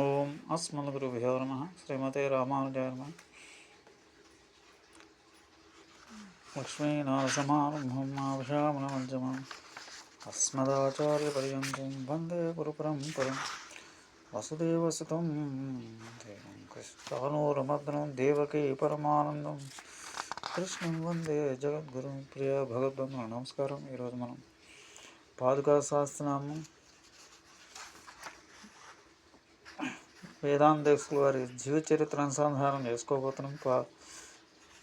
ఓం అస్మద్గురుభ్యో నమ. శ్రీమతే రామానుజాయ నమ. లక్ష్మీనారసమారంభం ఆవిషామనమంజమం అస్మదాచార్యపర్యంతం వందే గురుపరంపరం. వసుదేవసుతం దేవం కృష్ణానూరమద్నం దేవకీ పరమానందం. కృష్ణం వందే జగద్గురు ప్రియ భగవద్బంధు నమస్కారం. ఈరోజు మనం పాదుకా శాస్త్రనామం వేదాంతేశ్వరు వారి జీవ చరిత్ర అనుసంధానం చేసుకోబోతున్నాం. పా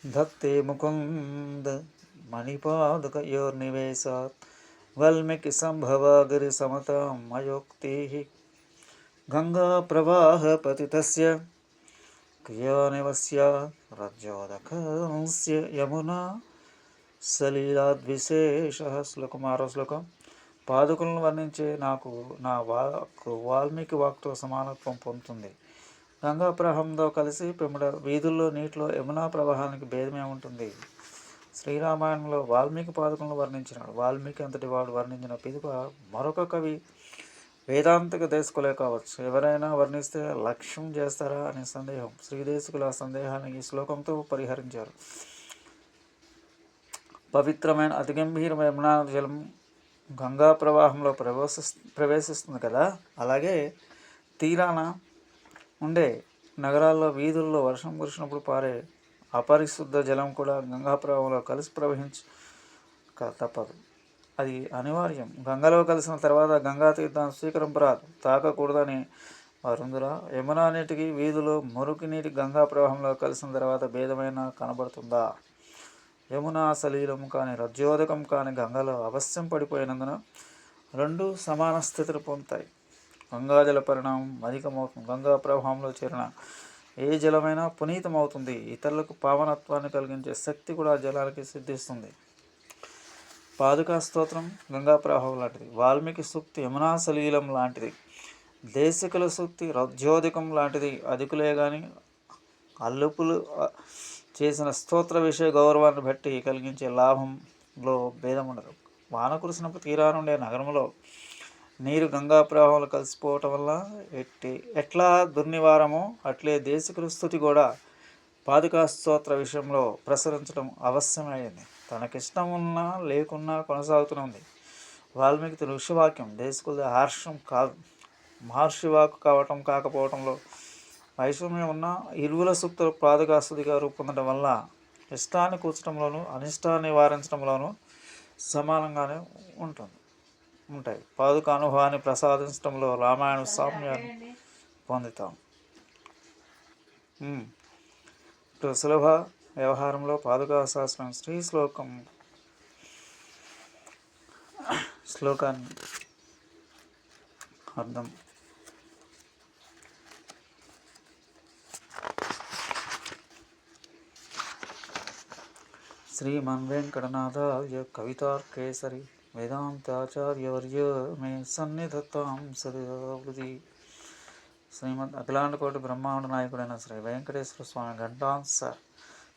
దత్తే ముకుంద మణిపాదుకయోర్నివేశాత్ వాల్మీకి సంభవాగిరి సమతాం మయోక్తి గంగా ప్రవాహ పతితస్య క్రియానివస్య రజ్జోదకస్య యమునా సలీలాద్విశేష శ్లోకం ఆరో శ్లోకం. పాదుకులను వర్ణించే నాకు నా వాక్ వాల్మీకి వాక్తో సమానత్వం పొందుతుంది. గంగా ప్రవాహంతో కలిసి పిమ్మడ వీధుల్లో నీటిలో యమునా ప్రవాహానికి భేదమే ఉంటుంది. శ్రీరామాయణంలో వాల్మీకి పాదుకులను వర్ణించినాడు. వాల్మీకి అంతటి వాడు వర్ణించిన పిదుప మరొక కవి వేదాంతకు దేశకులేకపోవచ్చు ఎవరైనా వర్ణిస్తే లక్ష్యం చేస్తారా అనే సందేహం శ్రీదేశకులు ఆ సందేహాన్ని ఈ శ్లోకంతో పరిహరించారు. పవిత్రమైన అతి గంభీరమైన యమునా జలం గంగా ప్రవాహంలో ప్రవేశిస్ ప్రవేశిస్తుంది కదా అలాగే తీరాన ఉండే నగరాల్లో వీధుల్లో వర్షం కురిసినప్పుడు పారే అపరిశుద్ధ జలం కూడా గంగా ప్రవాహంలో కలిసి ప్రవహించ తప్పదు. అది అనివార్యం. గంగలో కలిసిన తర్వాత గంగా తీర్థాన్ని స్వీకరింపరాదు తాకకూడదని వారుందురా యమునా నీటికి వీధిలో మురికి నీటి గంగా ప్రవాహంలో కలిసిన తర్వాత భేదమైన కనబడుతుందా? యమునా సలీలం కాని రజ్యోదకం కాని గంగలో అవశ్యం పడిపోయినందున రెండు సమాన స్థితిని పొందుతాయి. గంగాజల పరిణామం అధికమవుతుంది. గంగా ప్రవాహంలో చేరిన ఏ జలమైనా పునీతమవుతుంది. ఇతరులకు పావనత్వాన్ని కలిగించే శక్తి కూడా జలాలకి సిద్ధిస్తుంది. పాదుకా స్తోత్రం గంగా ప్రవాహం లాంటిది. వాల్మీకి సూక్తి యమునా సలీలం లాంటిది. దేశికుల సూక్తి రజ్యోధికం లాంటిది. అధికులే కానీ అల్లుపులు చేసిన స్తోత్ర విషయ గౌరవాన్ని బట్టి కలిగించే లాభంలో భేదం ఉండదు. వాన కురిసినప్పుడు తీరానుండే నగరంలో నీరు గంగా ప్రవాహంలో కలిసిపోవటం వల్ల ఎట్టి ఎట్లా దుర్నివారమో అట్లే దేశకుల స్థుతి కూడా పాదుకా స్తోత్ర విషయంలో ప్రసరించడం అవశ్యమైంది. తనకిష్టం ఉన్నా లేకున్నా కొనసాగుతూనే ఉంది. వాల్మీకి ఋషివాక్యం దేశకుల హర్షం కాదు. మహర్షి వాక్ కావటం కాకపోవటంలో వైషమ్యం ఉన్న ఇరువుల సూక్త ప్రాదుకాస్తుదిగా రూపొందడం వల్ల ఇష్టాన్ని కూర్చడంలోనూ అనిష్టాన్ని నివారించడంలోనూ సమానంగానే ఉంటుంది. ఉంటాయి. పాదుక అనుభవాన్ని ప్రసాదించడంలో రామాయణ సామ్యాన్ని పొందుతాం. ఇప్పుడు సులభ వ్యవహారంలో పాదుకా శాస్త్రం శ్రీ శ్లోకం శ్లోకాన్ని అర్థం శ్రీమన్వేంకటనాథాయ కవితార్కేసరి వేదాంతాచార్యవర్య మే సన్నిధత్తాం సదావృతి శ్రీమద్ అఖిలాండకోటి బ్రహ్మాండ నాయకుడైన శ్రీ వెంకటేశ్వర స్వామి ఘంటాంశ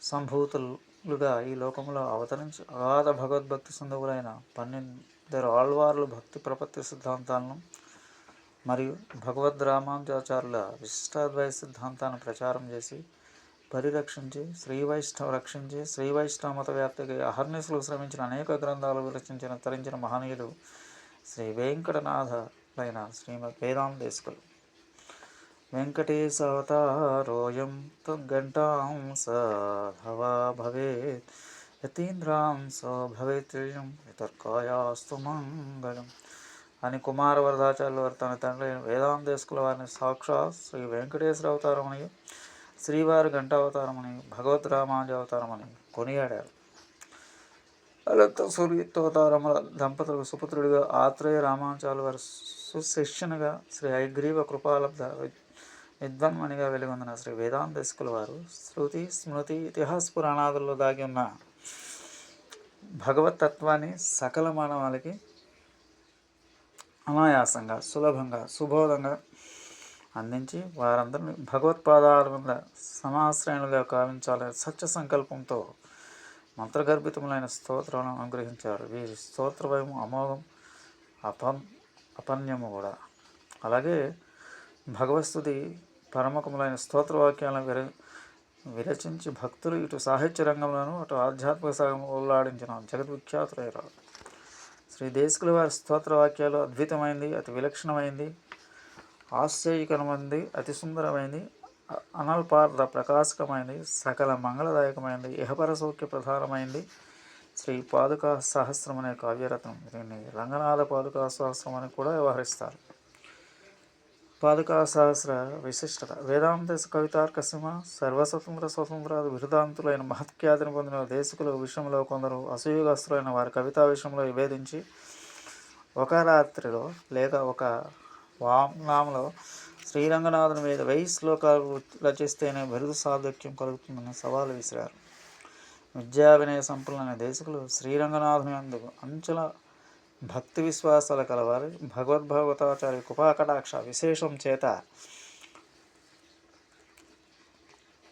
సంభూతులుగా ఈ లోకంలో అవతరించి అగాధ భగవద్భక్తి సంధువులైన పన్నెండు ఆళ్వార్లు భక్తి ప్రపత్తి సిద్ధాంతాలను మరియు భగవద్ రామానుజాచార్యుల విశిష్టాద్వయ సిద్ధాంతాన్ని ప్రచారం చేసి పరిరక్షించి శ్రీ వైష్ణవ రక్షించి శ్రీ వైష్ణవ మత వ్యాప్తికి అహర్నిశలు శ్రమించిన అనేక గ్రంథాలు విరచించిన తరించిన మహనీయులు శ్రీ వెంకటనాథలైన శ్రీమద్ వేదాంతేశ్వరులు వెంకటేశావతారోయం తద్గంటాం సవా భవేత్ యతీంద్రాం సో భవేత్రియం వితర్కాయాస్తు మంగళం అని కుమారవరదాచార్యుల వారు తన తండ్రి వేదాంతేశ్వరుల వారిని సాక్షాత్ శ్రీ వెంకటేశ్వర అవతారం అని శ్రీవారి గంటావతారమని భగవత్ రామానుజ అవతారమని కొనియాడారు. అలక్త సూర్యోత్తవతారముల దంపతులకు సుపుత్రుడిగా ఆత్రేయ రామానుజాలు వారి సుశిష్యునిగా శ్రీ ఐగ్రీవ కృపాలబ్ధ విద్వన్మణిగా వెలుగొందిన శ్రీ వేదాంతస్కుల వారు శృతి స్మృతి ఇతిహాస పురాణాదుల్లో దాగి ఉన్న భగవతత్వాన్ని సకల మానవాళికి అనాయాసంగా సులభంగా సుబోధంగా అందించి వారందరిని భగవత్పాదాల మీద సమాశ్రయణులుగా కావించాలనే సత్య సంకల్పంతో మంత్రగర్భితములైన స్తోత్రాలను అనుగ్రహించారు. వీరి స్తోత్రవయము అమోఘం అపం అపన్యము కూడా. అలాగే భగవస్తుతి పరమకములైన స్తోత్రవాక్యాలను విర విరచించి భక్తులు ఇటు సాహిత్య రంగంలోనూ అటు ఆధ్యాత్మిక సాగం ఉల్లాడించిన జగద్విఖ్యాతులైన శ్రీ దేశకుల వారి స్తోత్రవాక్యాలు అద్భుతమైంది అతి విలక్షణమైంది. ఆశ్చర్యకరమైనది అతి సుందరమైనది అనల్పార్థ ప్రకాశకమైంది సకల మంగళదాయకమైనది ఇహపర సౌఖ్య ప్రధానమైనది శ్రీ పాదుకా సహస్రం అనే కావ్యరత్నం దీన్ని రంగనాథ పాదుకా సహస్రం అని కూడా వ్యవహరిస్తారు. పాదుకా సహస్ర విశిష్టత వేదాంత కవితార్క సింహ సర్వస్వతంత్ర స్వతంత్రాలు విరుదాంతులైన మహత్ఖ్యాతిని పొందిన దేశకుల విషయంలో కొందరు అసూయగస్తులైన వారి కవితా విషయంలో విభేదించి ఒక రాత్రిలో లేక ఒక వాంగ్నామంలో శ్రీరంగనాథుని మీద వెయ్యి శ్లోకాలు రచిస్తేనే బిరుదు సాధక్యం కలుగుతుందని సవాలు విసిరారు. విద్యా వినయ సంపన్న దేశకులు శ్రీరంగనాథుని అందుకు అంచుల భక్తి విశ్వాసాలు కలవారు. భగవద్భగవతాచార్య కృపాకటాక్ష విశేషం చేత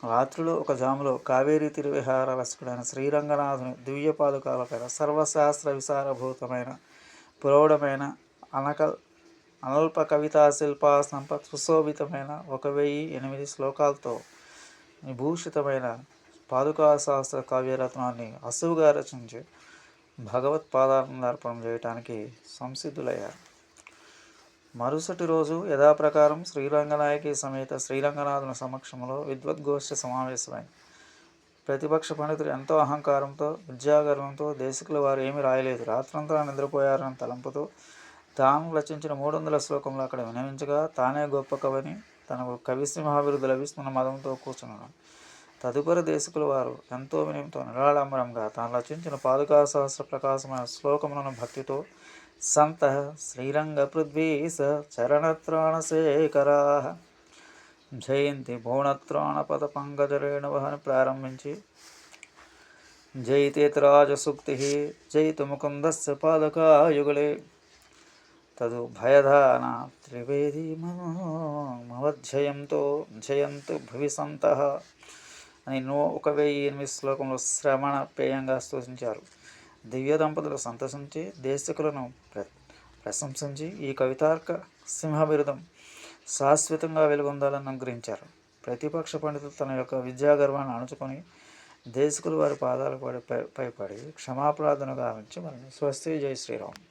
రాత్రిలో ఒక జాములో కావేరీ తిరువిహార రసకుడైన శ్రీరంగనాథుని దివ్య పాదుకాలపైన సర్వశాస్త్ర విసారభూతమైన పురౌఢమైన అనక అనల్ప కవితా శిల్ప సంపత్ సుశోభితమైన ఒక వెయ్యి ఎనిమిది శ్లోకాలతో విభూషితమైన పాదుకా శాస్త్ర కావ్యరత్నాన్ని అసువుగా రచించి భగవత్పాదాలను అర్పణం చేయటానికి సంసిద్ధులయ్యారు. మరుసటి రోజు యథాప్రకారం శ్రీరంగనాయకి సమేత శ్రీరంగనాథుని సమక్షంలో విద్వద్గోష్ఠి సమావేశమైంది ప్రతిపక్ష పండితులు ఎంతో అహంకారంతో విద్యాగర్వంతో దేశకుల వారు ఏమీ రాయలేదు. రాత్రంతా నిద్రపోయారని తలంపుతో తాను రచించిన మూడు వందల శ్లోకంలో అక్కడ వినవించగా తానే గొప్ప కవని తనకు కవిసింహాభివృద్ధి లభిస్తున్న మదంతో కూర్చున్నాడు. తదుపరి దేశకుల వారు ఎంతో వినయంతో నిరాళంబరంగా తాను రచించిన పాదుకా సహస్ర ప్రకాశమైన శ్లోకములను భక్తితో సంత శ్రీరంగ పృథ్వీ స చరణత్రాణ శేఖరా జయంతి భూణత్రాణ పద పంకజరేణువని ప్రారంభించి జైతేతరాజ సూక్తి జైతు ముకుందస్య పాదకాయుగలే తదు భయధాన త్రివేది మవధ్యయంతో జయంతు భవిసంత అని నో ఒక వెయ్యి ఎనిమిది శ్లోకంలో శ్రమణ పేయంగా సూచించారు దివ్య దంపతులు సంతసించి దేశకులను ప్ర ప్రశంసించి ఈ కవితార్క సింహ బిరుదం శాశ్వతంగా వెలుగొందాలని అనుగ్రహించారు. ప్రతిపక్ష పండితులు తన యొక్క విద్యాగర్వాన్ని అణుచుకొని దేశకులు వారి పాదాలు పడి పై పడి క్షమాప్రార్థన గావించి మరణి స్వస్తి జై శ్రీరామ్.